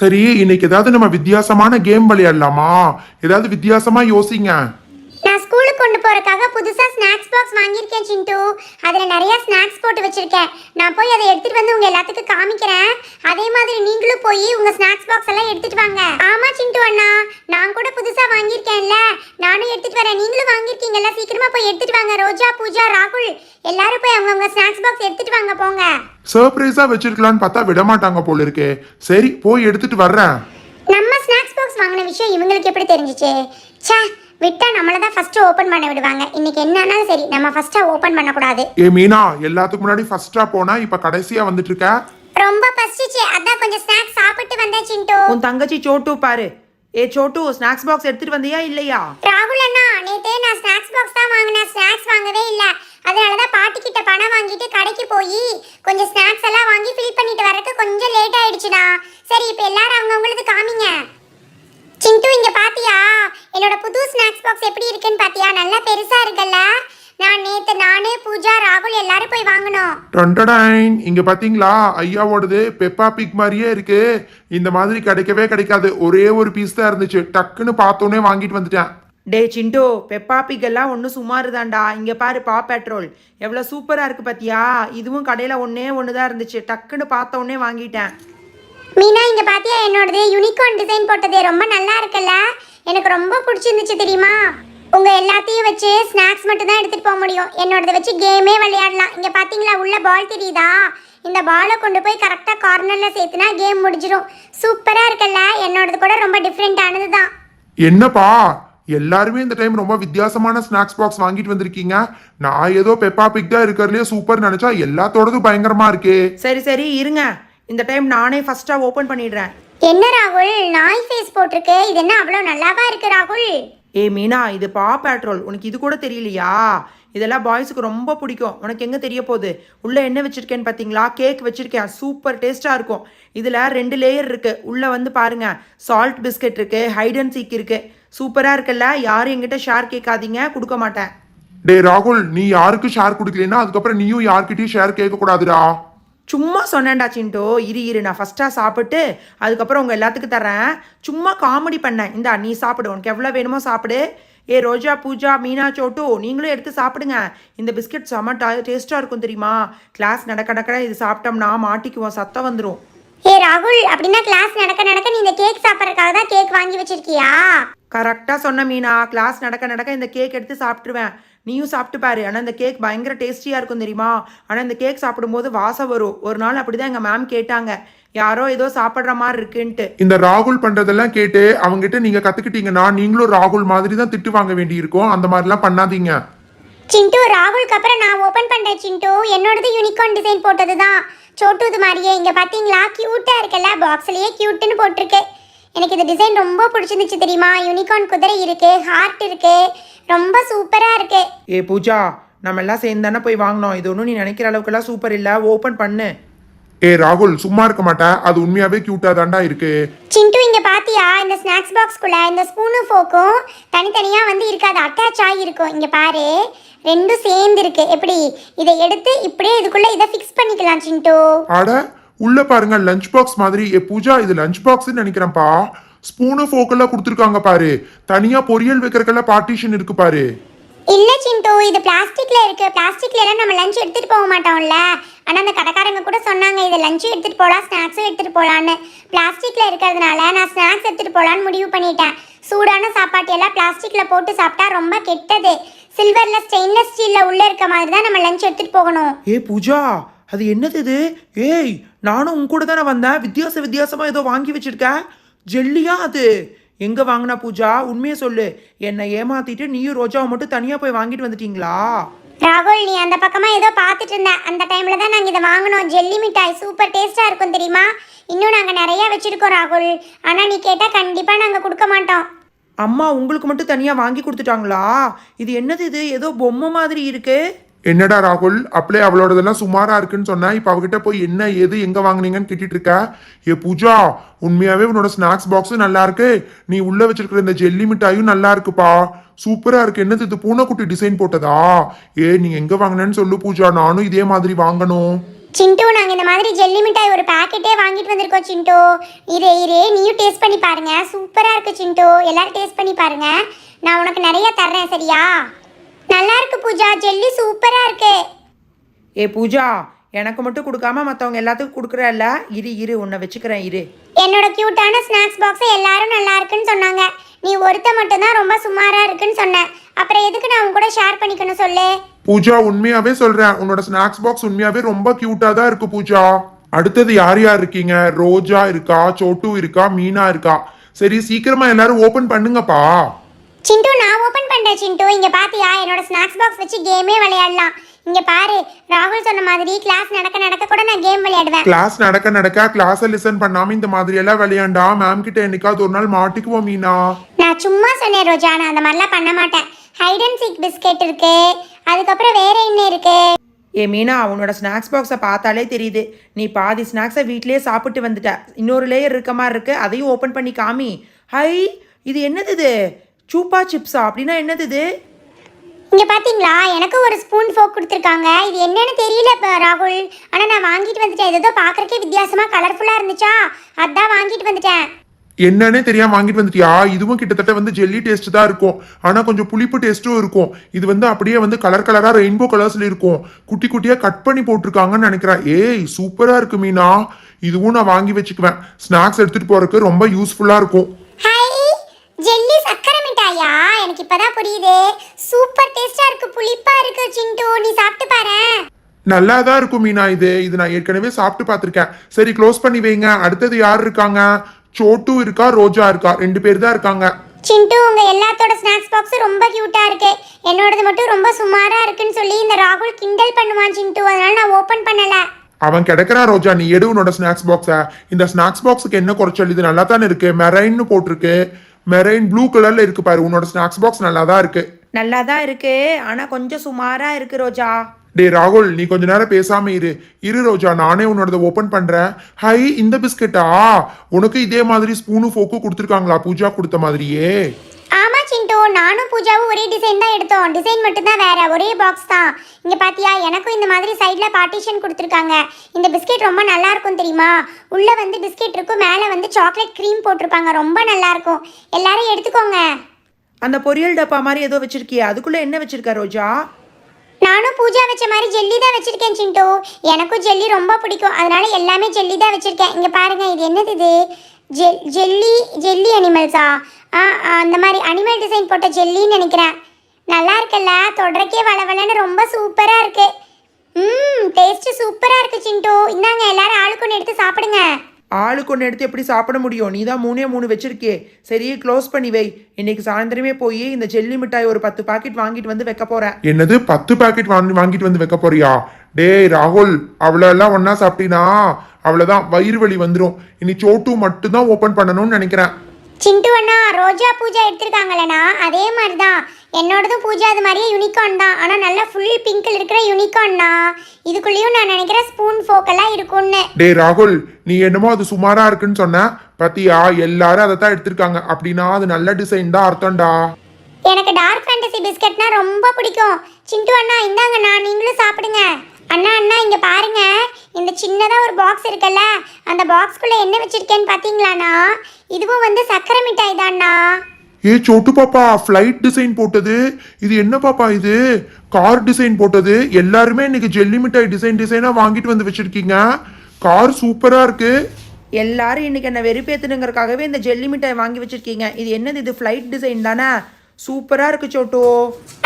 சரி இன்னைக்கு ஏதாவது நம்ம வித்தியாசமான கேம் விளையாடலாமா? ஏதாவது வித்தியாசமா யோசிங்க. நான் ஸ்கூலுக்கு கொண்டு போறதுக்காக புதுசா ஸ்நாக்ஸ் பாக்ஸ் வாங்கியிருக்கேன் சிண்டு. அதுல நிறைய ஸ்நாக்ஸ் போட்டு வச்சிருக்கேன். நான் போய் அதை எடுத்துட்டு வந்து உங்க எல்லாத்துக்கும் காமிக்கிறேன். அதே மாதிரி நீங்களும் போய் உங்க ஸ்நாக்ஸ் பாக்ஸ் எல்லாம் எடுத்துட்டு வாங்க. ஆமா சிண்டு அண்ணா. நான் கூட புதுசா வாங்கியிருக்கேன்ல. நானும் எடுத்துட்டு வரேன். நீங்களும் வாங்கியிருக்கீங்கல்ல. சீக்கிரமா போய் எடுத்துட்டு வாங்க. ரோஜா பூஜா ராகுல். எல்லாரும் போய் அவங்கவுங்க ஸ்நாக்ஸ் பாக்ஸ் எடுத்துட்டு வாங்க போங்க. சர்ப்ரைஸா வச்சிருக்கலாம்னு பார்த்தா விட மாட்டாங்க போல இருக்கே. சரி போய் எடுத்துட்டு வர்றேன். நம்ம ஸ்நாக்ஸ் பாக்ஸ் வாங்கின விஷயம் இவங்களுக்கு எப்படி தெரிஞ்சுச்சு? ச்சே விட்டா நம்மள தான் ஃபர்ஸ்ட் ஓபன் பண்ண விடுவாங்க. இன்னைக்கு என்னன்னாலும் சரி நம்ம ஃபர்ஸ்டா ஓபன் பண்ணக்கூடாது. ஏ மீனா எல்லாத்துக்கும் முன்னாடி ஃபர்ஸ்டா போனா இப்ப கடைசியா வந்துட்டு இருக்க? ரொம்ப பசிச்சு. அதான் கொஞ்சம் ஸ்நாக்ஸ் சாப்பிட்டு வந்தேன் சிண்டு. உன் தங்கச்சி சோட்டு பாரு. ஏ சோட்டு ஸ்நாக்ஸ் பாக்ஸ் எடுத்துட்டு வந்தியா இல்லையா? ராகுல் அண்ணா நேத்தே நான் ஸ்நாக்ஸ் பாக்ஸ் தான் வாங்கினேன். ஸ்நாக்ஸ் வாங்கவே இல்ல. அதனால தான் பாட்டி கிட்ட பணம் வாங்கிட்டு கடைக்கு போய் கொஞ்சம் ஸ்நாக்ஸ் எல்லாம் வாங்கி ஃபில் பண்ணிட்டு வரக்கு கொஞ்சம் லேட் ஆயிடுச்சுடா. சரி இப்போ எல்லாரும் அவங்கவுங்களுக்கு காமிங்க. சிண்டு இங்க பாத்தியா? என்னோட புது ஸ்நாக்ஸ் பாக்ஸ் எப்படி இருக்குன்னு பாத்தியா? நல்லா பெருசா இருக்குல்ல. நான் நேத்து நானு பூஜா ராகுல் எல்லாரும் போய் வாங்கினோம். டொண்டடைன் இங்க பாத்தீங்களா? ஐயாவோடது பெப்பா பிக் மாதிரியே இருக்கு. இந்த மாதிரி கிடைக்கவே கிடைக்காது. ஒரே ஒரு பீஸ் தான் இருந்துச்சு. டக்குன்னு பார்த்தோன்னே வாங்கிட்டு வந்துட்டேன். டே சிண்டு பெப்பா பிக் எல்லாம் ஒன்றும் சுமார் தான்டா இங்கே பாரு பா பெட்ரோல் எவ்வளோ சூப்பராக இருக்கு பாத்தியா? இதுவும் கடையில் ஒன்றே ஒன்று தான் இருந்துச்சு. டக்குன்னு பார்த்த உடனே வாங்கிட்டேன். மீனா இங்க பாத்தியா? என்னோடது யூனிகார்ன் டிசைன் போட்டது. ரொம்ப நல்லா இருக்குல்ல? எனக்கு ரொம்ப பிடிச்சிருந்துச்சு தெரியுமா? உங்க எல்லாத்தையும் வச்சு ஸ்நாக்ஸ் மட்டும் தான் எடுத்துட்டு போக முடியும். என்னோடத வச்சு கேமே விளையாடலாம். இங்க பாத்தீங்களா உள்ள பால் தெரியுதா? இந்த பாலை கொண்டு போய் கரெக்டா கார்னர்ல சேர்த்துனா கேம் முடிஞ்சிடும் சூப்பரா இருக்குல்ல? என்னோடது கூட ரொம்ப டிஃப்ரெண்டானது தான் என்னப்பா? எல்லாருமே இந்த டைம் ரொம்ப வித்தியாசமான ஸ்நாக்ஸ் பாக்ஸ் வாங்கிட்டு வந்திருக்கீங்க. நான் ஏதோ பெப்பா பிக் தான் இருக்கிறதுலே சூப்பர் நினைச்சா எல்லாத்தோடதும் பயங்கரமா இருக்கே. சரி சரி இருங்க. இந்த டைம் நானே ஃபஸ்ட்டாக ஓப்பன் பண்ணிடுறேன். என்ன ராகுல்? நாய் ஃபேஸ் போட்டிருக்கு. இது என்ன அவ்வளோ நல்லாவா இருக்கு ராகுல்? ஏ மீனா இது பா பெட்ரோல் உனக்கு இது கூட தெரியலையா? இதெல்லாம் பாய்ஸுக்கு ரொம்ப பிடிக்கும். உனக்கு எங்கே தெரிய போகுது? உள்ளே என்ன வச்சுருக்கேன்னு பார்த்தீங்களா கேக் வச்சுருக்கேன். சூப்பர் டேஸ்ட்டாக இருக்கும். இதில் ரெண்டு லேயர் இருக்குது உள்ளே வந்து பாருங்கள் சால்ட் பிஸ்கட் இருக்குது ஹைட் அண்ட் சீக் இருக்குது சூப்பராக இருக்குல்ல? யாரும் எங்கிட்ட ஷேர் கேட்காதீங்க. கொடுக்க மாட்டேன். டே ராகுல் நீ யாருக்கு ஷேர் கொடுக்கலன்னா அதுக்கப்புறம் நீயும் யார்கிட்டயும் ஷேர் கேட்கக்கூடாதுடா. சும்மா சொன்னேன்டா சிண்டோ. இரு இரு நான் ஃபஸ்ட்டாக சாப்பிட்டு அதுக்கப்புறம் உங்கள் எல்லாத்துக்கும் தரேன் சும்மா காமெடி பண்ணேன். இந்தா நீ சாப்பிடு. உனக்கு எவ்வளோ வேணுமோ சாப்பிடு. ஏ ரோஜா பூஜா மீனா சோட்டு நீங்களும் எடுத்து சாப்பிடுங்க. இந்த பிஸ்கட் செம்ம டேஸ்ட்டாக இருக்கும் தெரியுமா? கிளாஸ் நடக்க நடக்க இது சாப்பிட்டோம்னா மாட்டிக்குவோம். சத்தம் வந்துடும் ஏ ராகுல் அப்படின்னா கிளாஸ் நடக்க நடக்க நீ இந்த கேக் சாப்பிட்றதுக்காக தான் கேக் வாங்கி வச்சிருக்கியா? கரெக்டாக சொன்ன மீனா. கிளாஸ் நடக்க நடக்க இந்த கேக் எடுத்து சாப்பிட்ருவேன் நீயும் சாப்பிட்டு பாரு. ஆனால் இந்த கேக் பயங்கர டேஸ்டியாக இருக்கும் தெரியுமா? ஆனால் இந்த கேக் சாப்பிடும்போது வாசம் வரும். ஒரு நாள் அப்படி தான் எங்கள் மேம் கேட்டாங்க. யாரோ ஏதோ சாப்பிட்ற மாதிரி இருக்குன்ட்டு. இந்த ராகுல் பண்றதெல்லாம் கேட்டு அவங்ககிட்ட நீங்க கத்துக்கிட்டீங்கன்னா நீங்களும் ராகுல் மாதிரி தான் திட்டு வாங்க வேண்டி இருக்கும் அந்த மாதிரிலாம் பண்ணாதீங்க. சிண்டு ராகுலுக்கு அப்புறம் நான் ஓபன் பண்றேன் சிண்டு. என்னோடது யூனிகார்ன் டிசைன் போட்டது தான் சோட்டுது மாதிரியே இங்க பாத்தீங்களா? கியூட்டா இருக்குல்ல பாக்ஸ்லயே கியூட்னு போட்டிருக்கு எனக்கு இந்த டிசைன் ரொம்ப பிடிச்சிருந்துச்சு தெரியுமா? யூனிகார்ன் குதிரை இருக்கு ஹார்ட் இருக்கு ரொம்ப சூப்பரா இருக்கு. ஏ பூஜா நம்ம எல்லாம் சேர்ந்து தானே போய் வாங்கினோம். இது ஒன்றும் நீ நினைக்கிற அளவுக்குலாம் சூப்பர் இல்லை. ஓப்பன் பண்ணு. ஏ ராகுல் சும்மா இருக்க மாட்டேன் அது உண்மையாவே கியூட்டா தாண்டா இருக்கு. சிண்டு இங்க பாத்தியா? இந்த ஸ்நாக்ஸ் பாக்ஸ்குள்ள இந்த ஸ்பூனும் ஃபோக்கும் தனித்தனியா வந்து இருக்காது. அட்டாச் ஆகியிருக்கும் இங்க பாரு. ரெண்டும் சேர்ந்து இருக்கு. எப்படி? இதை எடுத்து இப்படியே இதுக்குள்ள இதை ஃபிக்ஸ் பண்ணிக்கலாம் சிண்டு. அட உள்ள பாருங்க லஞ்ச் பாக்ஸ் மாதிரி. ஏ பூஜா இது லஞ்ச் பாக்ஸ்னு நினைக்கிறேன்ப்பா ஸ்பூனு ஃபோக்கெல்லாம் கொடுத்துருக்காங்க பாரு. தனியா பொரியல் வைக்கிறக்கெல்லாம் பார்ட்டிஷன் இருக்கு பாரு. இல்ல சிண்டு. இது பிளாஸ்டிக்ல இருக்கு. பிளாஸ்டிக்ல எல்லாம் நம்ம லஞ்ச் எடுத்துட்டு போக மாட்டோம்ல. ஆனா அந்த கடைக்காரங்க கூட சொன்னாங்க இது லஞ்சும் எடுத்துட்டு போலாம் ஸ்நாக்ஸும் எடுத்துட்டு போலான்னு பிளாஸ்டிக்ல இருக்கிறதுனால நான் ஸ்நாக்ஸ் எடுத்துட்டு போலான்னு முடிவு பண்ணிட்டேன். சூடான சாப்பாட்டு எல்லாம் பிளாஸ்டிக்ல போட்டு சாப்பிட்டா ரொம்ப கெட்டது. சில்வர்ல ஸ்டெயின்லெஸ் ஸ்டீல்ல உள்ள இருக்க மாதிரி தான் நம்ம லஞ்ச் எடுத்துட்டு போகணும். ஏ பூஜா அது என்னது இது? ஏய் நானும் உன் கூட தானே வந்தேன். வித்தியாச வித்தியாசமா ஏதோ வாங்கி வச்சிருக்க. ஜெல்லியா அது. எங்க வாங்கின பூஜா? உண்மையை சொல்லு. என்னை ஏமாத்திட்டு நீயும் ரோஜாவை மட்டும் தனியா போய் வாங்கிட்டு வந்துட்டீங்களா? ராகுல் நீ அந்த பக்கமா ஏதோ பார்த்துட்டு இருந்த. அந்த டைம்ல தான் நாங்க இதை வாங்கினோம். ஜெல்லி மிட்டாய் சூப்பர் டேஸ்டா இருக்கும் தெரியுமா? இன்னும் நாங்க நிறைய வச்சிருக்கோம் ராகுல். ஆனா நீ கேட்டா கண்டிப்பா நாங்க கொடுக்க மாட்டோம். அம்மா உங்களுக்கு மட்டும் தனியா வாங்கி கொடுத்துட்டாங்களா? இது என்னது இது? ஏதோ பொம்மை மாதிரி இருக்கு. என்னடா ராகுல்? அப்படியே அவளோடதெல்லாம் சுமாராக இருக்குன்னு சொன்னா இப்போ அவகிட்ட போய் என்ன ஏது எங்கே வாங்குனீங்கன்னு கேட்டுட்டு இருக்க? ஏ பூஜா உண்மையாகவே உன்னோட ஸ்நாக்ஸ் பாக்ஸும் நல்லா இருக்கு. நீ உள்ளே வச்சிருக்கிற இந்த ஜெல்லி மிட்டாயும் நல்லா இருக்குப்பா. சூப்பராக இருக்கு. என்னது இது? பூனைக்குட்டி டிசைன் போட்டதா? ஏ நீ எங்கே வாங்கினேன்னு சொல்லு பூஜா. நானும் இதே மாதிரி வாங்கணும். சிண்டு நாங்க இந்த மாதிரி ஜெல்லி மிட்டாய் ஒரு பாக்கெட்டே வாங்கிட்டு வந்திருக்கோம் சிண்டு. இதே இதே நீயும் டேஸ்ட் பண்ணி பாருங்க. சூப்பரா இருக்கு சிண்டு. எல்லாரும் டேஸ்ட் பண்ணி பாருங்க. நான் உனக்கு நிறைய தர்றேன் சரியா? நல்லா இருக்கு பூஜா ஜெல்லி சூப்பரா இருக்கு. ஏ பூஜா எனக்கு மட்டும் கொடுக்காம மற்றவங்க எல்லாத்துக்கும் கொடுக்குறல்ல? இரு இரு உன்னை வச்சுக்கிறேன் இரு. என்னோட கியூட்டான ஸ்நாக்ஸ் பாக்ஸ் எல்லாரும் நல்லா இருக்குன்னு சொன்னாங்க. நீ ஒருத்த மட்டும்தான் ரொம்ப சுமாரா இருக்குன்னு சொன்ன. அப்புறம் எதுக்கு நான் உன் கூட ஷேர் பண்ணிக்கணும் சொல்லு? பூஜா உண்மையாவே சொல்றேன். உன்னோட ஸ்நாக்ஸ் பாக்ஸ் உண்மையாவே ரொம்ப கியூட்டா தான் இருக்கு பூஜா. அடுத்தது யார் யார் இருக்கீங்க? ரோஜா இருக்கா சோட்டு இருக்கா மீனா இருக்கா? சரி சீக்கிரமா எல்லாரும் ஓபன் பண்ணுங்கப்பா. சிண்டு நான் ஓபன் பண்றேன் சிண்டு. இங்க பாத்தியா? என்னோட ஸ்நாக்ஸ் பாக்ஸ் வச்சு கேமே விளையாடலாம். இங்க பாரு ராகுல் சொன்ன மாதிரி கிளாஸ் நடக்க நடக்க கூட நான் கேம் விளையாடுவேன். கிளாஸ் நடக்க நடக்க கிளாஸை லிசன் பண்ணாம இந்த மாதிரி எல்லாம் விளையாண்டா? மேம் கிட்ட என்னைக்காவது ஒரு நாள் மாட்டிக்குவோம் மீனா. நான் சும்மா சொன்னேன் ரோஜா நான் அந்த மாதிரிலாம் பண்ண மாட்டேன். ஹைட் அண்ட் சீக் பிஸ்கெட் இருக்கு. அதுக்கப்புறம் வேற என்ன இருக்கு? ஏ மீனா உன்னோட ஸ்நாக்ஸ் பாக்ஸை பார்த்தாலே தெரியுது. நீ பாதி ஸ்நாக்ஸை வீட்டிலேயே சாப்பிட்டு வந்துட்ட. இன்னொரு லேயர் இருக்க மாதிரி இருக்கு. அதையும் ஓப்பன் பண்ணி காமி. ஹை இது என்னது இது? சூப்பா சிப்ஸா? அப்படின்னா என்னது இது? இங்க பாத்தீங்களா? எனக்கு ஒரு ஸ்பூன் ஃபோக் கொடுத்துருக்காங்க. இது என்னன்னு தெரியல இப்ப ராகுல். ஆனா நான் வாங்கிட்டு வந்துட்டேன். இது ஏதோ பாக்குறதுக்கே வித்தியாசமா கலர்ஃபுல்லா இருந்துச்சா? அதான் வாங்கிட்டு வந்துட்டேன். என்னன்னே தெரியாம வாங்கிட்டு வந்துட்டியா? இதுவும் கிட்டத்தட்ட வந்து ஜெல்லி டேஸ்ட் தான் இருக்கும். ஆனா கொஞ்சம் புளிப்பு டேஸ்ட்டும் இருக்கும். இது வந்து அப்படியே வந்து கலர் கலரா ரெயின்போ கலர்ஸ்ல இருக்கும். குட்டி குட்டியா கட் பண்ணி போட்டிருக்காங்கன்னு நினைக்கிறேன். ஏய் சூப்பரா இருக்கு மீனா. இதுவும் நான் வாங்கி வச்சுக்குவேன். ஸ்நாக்ஸ் எடுத்துட்டு போறதுக்கு ரொம்ப யூஸ்ஃபுல்லா இருக்கும் ஹை ஜெல்லி சக்கரை மிட்டாயா எனக்கு இப்பதான் புரியுது. சூப்பர் டேஸ்டா இருக்கு புளிப்பா இருக்கு சிண்டு. நீ சாப்பிட்டு பாரு. நல்லா தான் இருக்கும் மீனா இது. இது நான் ஏற்கனவே சாப்பிட்டு பார்த்துருக்கேன். சரி க்ளோஸ் பண்ணி வைங்க. அடுத்தது யார் இருக்காங்க? சோட்டு இருக்கா ரோஜா இருக்கா? ரெண்டு பேர் தான் இருக்காங்க. சிண்டு உங்க எல்லாத்தோட ஸ்நாக்ஸ் பாக்ஸ் ரொம்ப கியூட்டா இருக்கு. என்னோடது மட்டும் ரொம்ப சுமாரா இருக்குன்னு சொல்லி இந்த ராகுல் கிண்டல் பண்ணுவான் சிண்டு. அதனால நான் ஓபன் பண்ணல. அவன் கிடைக்கிறான் ரோஜா. நீ எடு உன்னோட ஸ்நாக்ஸ் பாக்ஸை இந்த ஸ்நாக்ஸ் பாக்ஸுக்கு என்ன குறைச்சல்? இது நல்லா தானே இருக்கு. மெரைன்னு போட்டிருக்கு. மெரைன் ப்ளூ கலர்ல இருக்கு பாரு. உன்னோட ஸ்நாக்ஸ் பாக்ஸ் நல்லா தான் இருக்கு. நல்லா தான் இருக்கு. ஆனால் கொஞ்சம் சுமாராக இருக்கு ரோஜா. டே ராகுல் நீ கொஞ்ச நேரம் பேசாம இரு. இரு ரோஜா நானே உன்னோடத ஓபன் பண்றேன். ஹை இந்த பிஸ்கெட்டா? உனக்கு இதே மாதிரி ஸ்பூனு ஃபோக்கு கொடுத்துருக்காங்களா? பூஜா கொடுத்த மாதிரியே. ஆமா சிண்டு நானும் பூஜாவும் ஒரே டிசைன் தான் எடுத்தோம். டிசைன் மட்டும் தான் வேற ஒரே பாக்ஸ் தான். இங்க பாத்தியா எனக்கும் இந்த மாதிரி சைடுல பார்ட்டிஷன் கொடுத்துருக்காங்க. இந்த பிஸ்கெட் ரொம்ப நல்லா இருக்கும் தெரியுமா? உள்ள வந்து பிஸ்கெட் இருக்கும் மேல வந்து சாக்லேட் க்ரீம் போட்டிருப்பாங்க. ரொம்ப நல்லா இருக்கும். எல்லாரும் எடுத்துக்கோங்க. அந்த பொரியல் டப்பா மாதிரி ஏதோ வச்சிருக்கியே அதுக்குள்ளே என்ன வச்சிருக்க ரோஜா? நானும் பூஜா வச்ச மாதிரி ஜெல்லி தான் வச்சிருக்கேன் சிண்டு. எனக்கும் ஜெல்லி ரொம்ப பிடிக்கும். அதனால எல்லாமே ஜெல்லி தான் வச்சிருக்கேன். இங்க பாருங்க இது என்னது இது? ஜெல் ஜெல்லி ஜெல்லி அனிமல்ஸா ஆ? ஆ, அந்த மாதிரி அனிமல் டிசைன் போட்ட ஜெல்லின்னு நினைக்கிறேன். நல்லா இருக்குல்ல? தொடரக்கே வளவலன்னு ரொம்ப சூப்பரா இருக்கு. ம் டேஸ்ட் சூப்பரா இருக்கு சிண்டு. இந்தாங்க எல்லாரும் ஆளுக்கு ஒன்று எடுத்து சாப்பிடுங்க. ஆளுக்கு ஒன்று எடுத்து எப்படி சாப்பிட முடியும்? நீ தான் மூணே மூணு வச்சிருக்கே. சரி க்ளோஸ் பண்ணி வை. இன்னைக்கு சாயந்தரமே போய் இந்த ஜெல்லி மிட்டாய் ஒரு பத்து பாக்கெட் வாங்கிட்டு வந்து வைக்க போறேன் என்னது? பத்து பாக்கெட் வாங்கி வாங்கிட்டு வந்து வைக்க போறியா? டேய் ராகுல் அவ்வளோலாம் ஒண்ணா சாப்பிட்டீனா? அவ்வளோதான் வயிறு வலி வந்துடும் இனி சோட்டு மட்டும்தான் ஓபன் பண்ணணும்னு நினைக்கிறேன். சிண்டு அண்ணா ரோஜா பூஜா எடுத்திருக்காங்களேண்ணா. அதே மாதிரி தான் என்னோடதும் பூஜா அது மாதிரியே யூனிகார்ன் தான். ஆனால் நல்லா ஃபுல் பிங்க்கில் இருக்கிற யூனிகார்ன்னா இதுக்குள்ளேயும் நான் நினைக்கிறேன் ஸ்பூன் ஃபோக்கெல்லாம் இருக்கும்னு. டேய் ராகுல் நீ என்னமோ அது சுமாரா இருக்குன்னு சொன்ன. பாத்தியா? எல்லாரும் அதை தான் எடுத்திருக்காங்க. அப்படின்னா அது நல்ல டிசைன் தான் அர்த்தம்டா. எனக்கு டார்க் ஃபேண்டசி பிஸ்கட்னா ரொம்ப பிடிக்கும். சிண்டு அண்ணா இந்தாங்கண்ணா. நீங்களும் சாப்பிடுங்க. அண்ணா அண்ணா இங்க பாருங்க. இந்த சின்னதா ஒரு பாக்ஸ் இருக்குல்ல அந்த பாக்ஸ்க்குள்ள என்ன வச்சிருக்கேன்னு பாத்தீங்களாண்ணா இதுவும் வந்து சக்கரை மிட்டாய் தான்ண்ணா ஏ சோட்டு பாப்பா ஃப்ளைட் டிசைன் போட்டது. இது என்ன பாப்பா இது? கார் டிசைன் போட்டது. எல்லாருமே இன்னைக்கு ஜெல்லி மிட்டாய் டிசைன் டிசைனா வாங்கிட்டு வந்து வச்சிருக்கீங்க. கார் சூப்பரா இருக்கு. எல்லாரும் இன்னைக்கு என்ன வெறுப்பேத்துனுங்கிறதுக்காகவே இந்த ஜெல்லி மிட்டாய் வாங்கி வச்சிருக்கீங்க. இது என்னது இது ஃப்ளைட் டிசைன் தானே? சூப்பரா இருக்கு சோட்டு.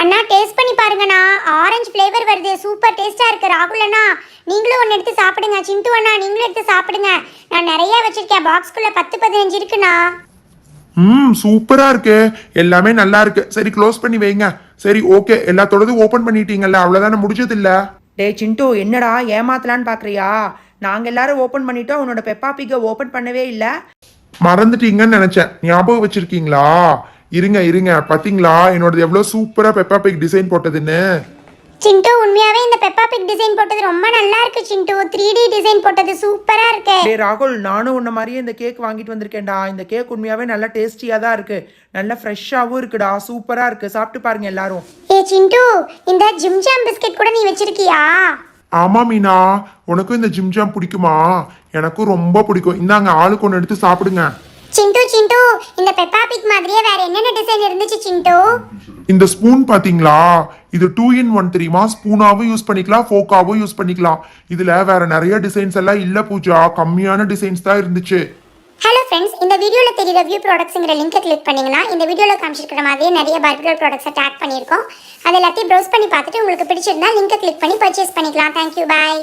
அண்ணா டேஸ்ட் பண்ணி பாருங்கண்ணா. ஆரஞ்சு ஃப்ளேவர் வருது. சூப்பர் டேஸ்டா இருக்கு. ராகுல் அண்ணா நீங்களும் ஒன்று எடுத்து சாப்பிடுங்க. சிண்டு அண்ணா நீங்களும் எடுத்து சாப்பிடுங்க. நான் நிறைய வச்சிருக்கேன். பாக்ஸ்க்குள்ள பத்து பதினஞ்சு இருக்குண்ணா. ம் சூப்பரா இருக்கு. எல்லாமே நல்லா இருக்கு. சரி க்ளோஸ் பண்ணி வைங்க. சரி ஓகே எல்லாத்தோடதும் ஓபன் பண்ணிட்டீங்கல்ல. அவ்வளவுதானே முடிஞ்சது இல்ல டேய் சிண்டு என்னடா ஏமாத்தலான்னு பார்க்குறியா நாங்கள் எல்லாரும் ஓப்பன் பண்ணிட்டோம். உன்னோட பெப்பா பிக்கை ஓப்பன் பண்ணவே இல்லை. மறந்துட்டீங்கன்னு நினைச்சேன். ஞாபகம் வச்சிருக்கீங்களா? இருங்க இருங்க. பாத்தீங்களா? என்னோடது எவ்வளவு சூப்பரா பெப்பா பிக் டிசைன் போட்டதுன்னு? சிண்டு உண்மையாவே இந்த பெப்பா பிக் டிசைன் போட்டது ரொம்ப நல்லா இருக்கு சிண்டு. த்ரீ டி டிசைன் போட்டது சூப்பரா இருக்கு. டேய் ராகுல் நானும் உன்ன மாதிரியே இந்த கேக் வாங்கிட்டு வந்திருக்கேன்டா. இந்த கேக் உண்மையாவே நல்லா டேஸ்டியாக தான் இருக்கு. நல்லா ஃப்ரெஷ்ஷாகவும் இருக்குடா. சூப்பராக இருக்கு. சாப்பிட்டு பாருங்க எல்லாரும். ஏ சிண்டு இந்த ஜிம் ஜாம் பிஸ்கெட் கூட நீ வச்சிருக்கியா? ஆமா மீனா. உனக்கும் இந்த ஜிம் ஜாம் பிடிக்குமா? எனக்கும் ரொம்ப பிடிக்கும். இந்தாங்க ஆளுக்கு ஒன்று எடுத்து சாப்பிடுங்க. சிண்டு சிண்டு. இந்த பெப்பா பிக் மாதிரியே வேற என்னென்ன டிசைன் இருந்துச்சு சிண்டு? இந்த ஸ்பூன் பாத்தீங்களா? இது டூ இன் ஒன் தெரியுமா? ஸ்பூனாவும் யூஸ் பண்ணிக்கலாம் ஃபோக்காவும் யூஸ் பண்ணிக்கலாம். இதுல வேற நிறைய டிசைன்ஸ் எல்லாம் இல்ல பூஜா. கம்மியான டிசைன்ஸ் தான் இருந்துச்சு. ஹலோ ஃப்ரெண்ட்ஸ் இந்த வீடியோவில் தெரியுற வியூ ப்ராடக்ட்ஸுங்கிற லிங்கை கிளிக் பண்ணிங்கன்னா இந்த வீடியோவில் காமிச்சிருக்கிற மாதிரியே நிறைய பர்கர் ப்ராடக்ட்ஸை டேக் பண்ணியிருக்கோம். அது எல்லாத்தையும் ப்ரௌஸ் பண்ணி பார்த்துட்டு உங்களுக்கு பிடிச்சிருந்தா லிங்கை கிளிக் பண்ணி பர்ச்சேஸ் பண்ணிக்கலாம். Thank you bye